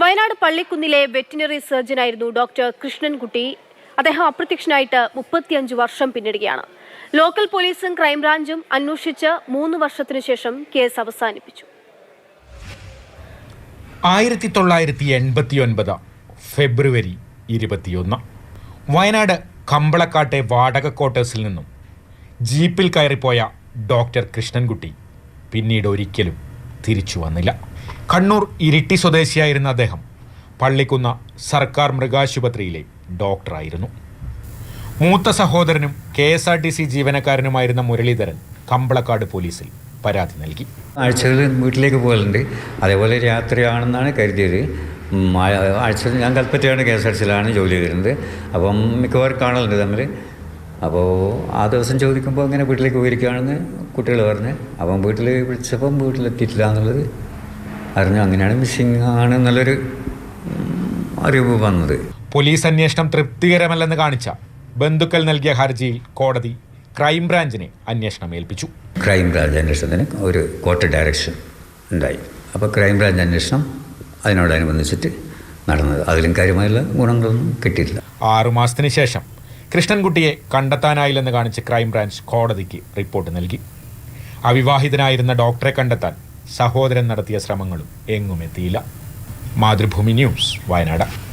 വയനാട് പള്ളിക്കുന്നിലെ വെറ്റിനറി സർജനായിരുന്നു ഡോക്ടർ കൃഷ്ണൻകുട്ടി. അദ്ദേഹം അപ്രത്യക്ഷനായിട്ട് മുപ്പത്തിയഞ്ച് വർഷം പിന്നിടുകയാണ്. ലോക്കൽ പോലീസും ക്രൈംബ്രാഞ്ചും അന്വേഷിച്ച് മൂന്ന് വർഷത്തിനു ശേഷം കേസ് അവസാനിപ്പിച്ചു. ആയിരത്തി തൊള്ളായിരത്തി എൺപത്തി ഒൻപത് ഫെബ്രുവരി ഇരുപത്തിയൊന്ന് വയനാട് കമ്പളക്കാട്ടെ വാടക ക്വാർട്ടേഴ്സിൽ നിന്നും ജീപ്പിൽ കയറിപ്പോയ ഡോക്ടർ കൃഷ്ണൻകുട്ടി പിന്നീട് ഒരിക്കലും തിരിച്ചു വന്നില്ല. കണ്ണൂർ ഇരിട്ടി സ്വദേശിയായിരുന്ന അദ്ദേഹം പള്ളിക്കുന്ന സർക്കാർ മൃഗാശുപത്രിയിലെ ഡോക്ടറായിരുന്നു. മൂത്ത സഹോദരനും K S R T C ജീവനക്കാരനുമായിരുന്ന Muraleedharan Kambalakkad പോലീസിൽ പരാതി നൽകി. ആഴ്ചകളിൽ വീട്ടിലേക്ക് പോകലുണ്ട്. അതേപോലെ രാത്രിയാണെന്നാണ് കരുതിയത്. ആഴ്ച ഞാൻ കൽപ്പറ്റയാണ് കെ എസ് ആർ സിയിലാണ് ജോലി ചെയ്തിരുന്നത്. അപ്പം മിക്കവാറും കാണലുണ്ട് തമ്മിൽ അപ്പോൾ ആ ദിവസം ചോദിക്കുമ്പോൾ അങ്ങനെ വീട്ടിലേക്ക് പോയിരിക്കുകയാണെന്ന് കുട്ടികൾ പറഞ്ഞ്. അപ്പം വീട്ടിൽ വിളിച്ചപ്പം വീട്ടിലെത്തിയിട്ടില്ല എന്നുള്ളത് അറിഞ്ഞു? അങ്ങനെയാണ് മിസ്സിങ് ആണ് എന്നുള്ളൊരു അറിവ് വന്നത്. പോലീസ് അന്വേഷണം തൃപ്തികരമല്ലെന്ന് കാണിച്ച ബന്ധുക്കൾ നൽകിയ ഹർജിയിൽ കോടതി ക്രൈംബ്രാഞ്ചിനെ അന്വേഷണം ഏൽപ്പിച്ചു. ക്രൈംബ്രാഞ്ച് അന്വേഷണത്തിന് ഒരു കോർട്ട് ഡയറക്ഷൻ ഉണ്ടായി. അപ്പോൾ ക്രൈംബ്രാഞ്ച് അന്വേഷണം അതിനോടനുബന്ധിച്ചിട്ട് നടന്നത്. അതിലും കാര്യമായുള്ള ഗുണങ്ങളൊന്നും കിട്ടിയില്ല ആറുമാസത്തിന് ശേഷം കൃഷ്ണൻകുട്ടിയെ കണ്ടെത്താനായില്ലെന്ന് കാണിച്ച് ക്രൈംബ്രാഞ്ച് കോടതിക്ക് റിപ്പോർട്ട് നൽകി. അവിവാഹിതനായിരുന്ന ഡോക്ടറെ കണ്ടെത്താൻ സഹോദരൻ നടത്തിയ ശ്രമങ്ങളും എങ്ങും എത്തിയില്ല. മാതൃഭൂമി ന്യൂസ് വയനാട്.